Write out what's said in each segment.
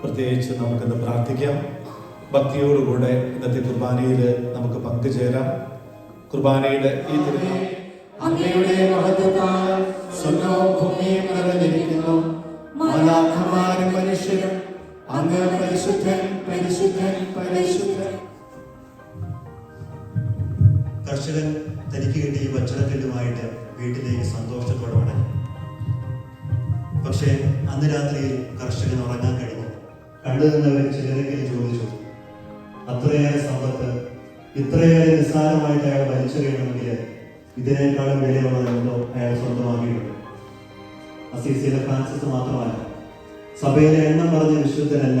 പ്രത്യേകിച്ച് നമുക്കിന്ന് പ്രാർത്ഥിക്കാം. ഭക്തിയോടുകൂടെ ഇന്നത്തെ കുർബാനയിൽ നമുക്ക് പങ്കുചേരാം. കുർബാനയുടെ ഈ തിരുനാൾ. അങ്ങയുടെ മഹത്വത്താൽ സ്വർഗവും ഭൂമിയും നിറഞ്ഞിരിക്കുന്നു. മാലാഖമാരും മനുഷ്യരും അങ്ങ് പരിശുദ്ധൻ പരിശുദ്ധൻ പരിശുദ്ധൻ. കർഷകൻ തനിക്ക് കിട്ടിയ പച്ചടക്കല്ലുമായിട്ട് വീട്ടിലേക്ക് സന്തോഷത്തോടെ മടങ്ങി. പക്ഷേ അന്ന് രാത്രിയിൽ കർഷകൻ ഉറങ്ങാൻ കഴിഞ്ഞു. കണ്ടു നിന്നവർ ചിലരെങ്കിലും ചോദിച്ചു അത്രയേറെ സമ്പത്ത് ഇത്രയേറെ നിസ്സാരമായിട്ട് അയാൾ വലിച്ചെറിയണമെങ്കിൽ ഇതിനേക്കാളും വിലയുള്ളതെന്തോ അയാൾ സ്വന്തമാക്കിയിട്ടുണ്ട്. ഫ്രാൻസിസ് മാത്രമല്ല സഭയിലെ എണ്ണം പറഞ്ഞ വിശുദ്ധനല്ല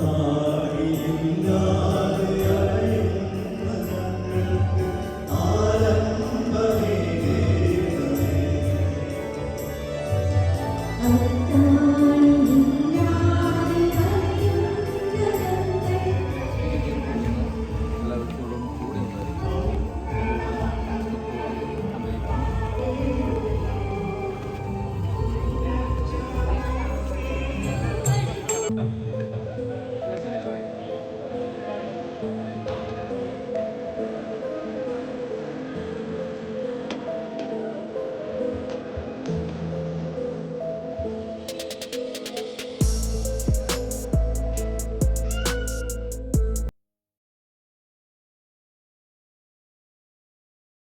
Father.